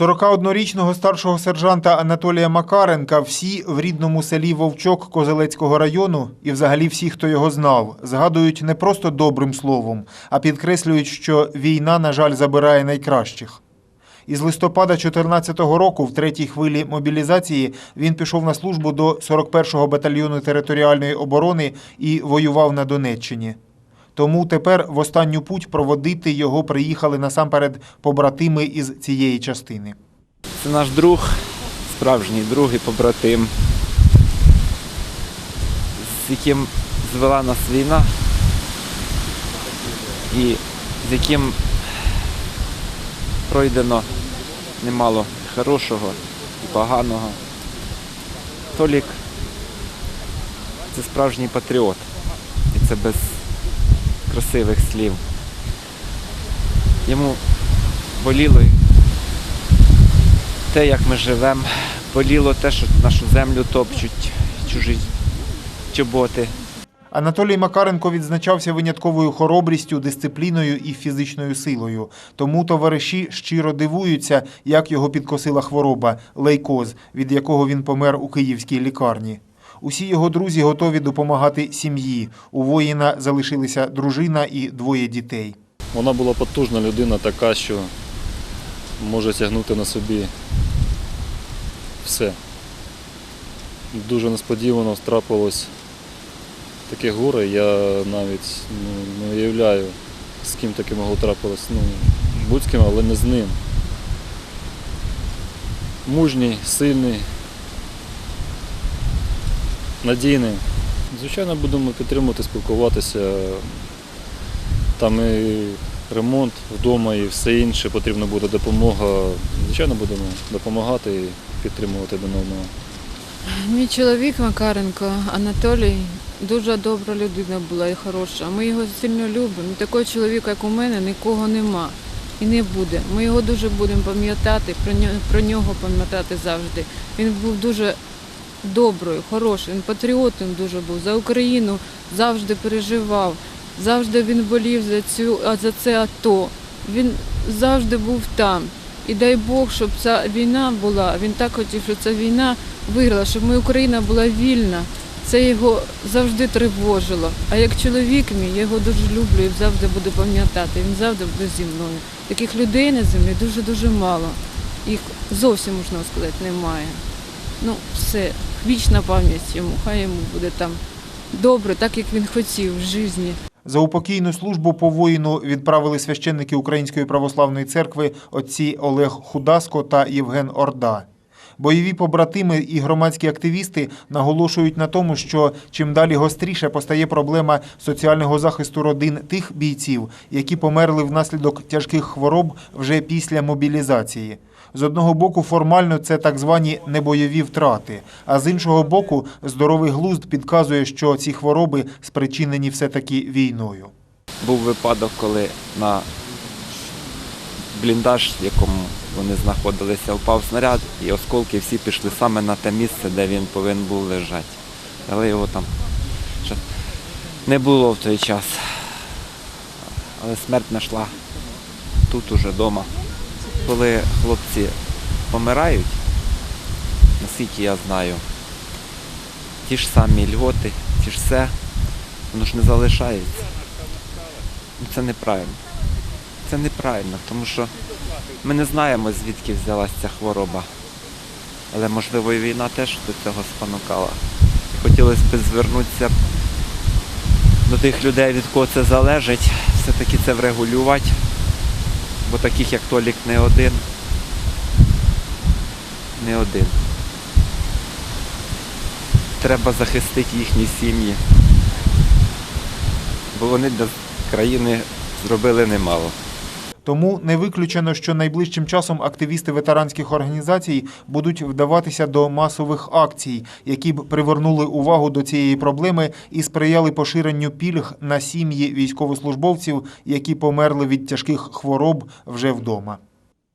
41-річного старшого сержанта Анатолія Макаренка всі в рідному селі Вовчок Козелецького району і взагалі всі, хто його знав, згадують не просто добрим словом, а підкреслюють, що війна, на жаль, забирає найкращих. Із листопада 2014 року, в третій хвилі мобілізації, він пішов на службу до 41-го батальйону територіальної оборони і воював на Донеччині. Тому тепер в останню путь проводити його приїхали насамперед побратими із цієї частини. Це наш друг, справжній друг і побратим, з яким звела нас війна і з яким пройдено немало хорошого і поганого. Толік це справжній патріот. І це без красивих слів. Йому боліло те, як ми живемо, боліло те, що нашу землю топчуть чужі чоботи. Анатолій Макаренко відзначався винятковою хоробрістю, дисципліною і фізичною силою. Тому товариші щиро дивуються, як його підкосила хвороба лейкоз, від якого він помер у київській лікарні. Усі його друзі готові допомагати сім'ї. У воїна залишилися дружина і двоє дітей. Вона була потужна людина, така, що може тягнути на собі все. Дуже несподівано трапилось таке горе. Я навіть ну, не уявляю, з ким таке могло трапилось. Ну, будь-ким, але не з ним. Мужній, сильний, надійний. Звичайно, будемо підтримувати, спілкуватися. Там і ремонт вдома і все інше, потрібна буде допомога. Звичайно, будемо допомагати і підтримувати один одного. Мій чоловік Макаренко Анатолій дуже добра людина була і хороша. Ми його сильно любимо. Такого чоловіка, як у мене, нікого нема і не буде. Ми його дуже будемо пам'ятати, про нього пам'ятати завжди. Він був дуже доброю, хороший, він патріотом дуже був. За Україну завжди переживав, завжди він болів за цю за це АТО. Він завжди був там. І дай Бог, щоб ця війна була. Він так хотів, щоб ця війна виграла, щоб моя Україна була вільна. Це його завжди тривожило. А як чоловік мій, я його дуже люблю і завжди буду пам'ятати. Він завжди буде зі мною. Таких людей на землі дуже-дуже мало. Їх зовсім можна сказати немає. Ну, все, вічна пам'ять йому, хай йому буде там добре, так як він хотів в житті. За упокійну службу по воїну відправили священники Української православної церкви отці Олег Худаско та Євген Орда. Бойові побратими і громадські активісти наголошують на тому, що чим далі гостріше постає проблема соціального захисту родин тих бійців, які померли внаслідок тяжких хвороб вже після мобілізації. З одного боку, формально це так звані небойові втрати, а з іншого боку, здоровий глузд підказує, що ці хвороби спричинені все-таки війною. Був випадок, коли на бліндаж, в якому вони знаходилися, впав снаряд, і осколки всі пішли саме на те місце, де він повинен був лежати. Але його там не було в той час. Але смерть знайшла тут уже вдома. Коли хлопці помирають, наскільки я знаю, ті ж самі льготи, ті ж все, воно ж не залишається. Ну, Це неправильно. Це неправильно, тому що ми не знаємо, звідки взялася ця хвороба. Але, можливо, і війна теж до цього спонукала. Хотілося б звернутися до тих людей, від кого це залежить, все-таки це врегулювати. Бо таких, як Толік, не один. Не один. Треба захистити їхні сім'ї. Бо вони для країни зробили немало. Тому не виключено, що найближчим часом активісти ветеранських організацій будуть вдаватися до масових акцій, які б привернули увагу до цієї проблеми і сприяли поширенню пільг на сім'ї військовослужбовців, які померли від тяжких хвороб вже вдома.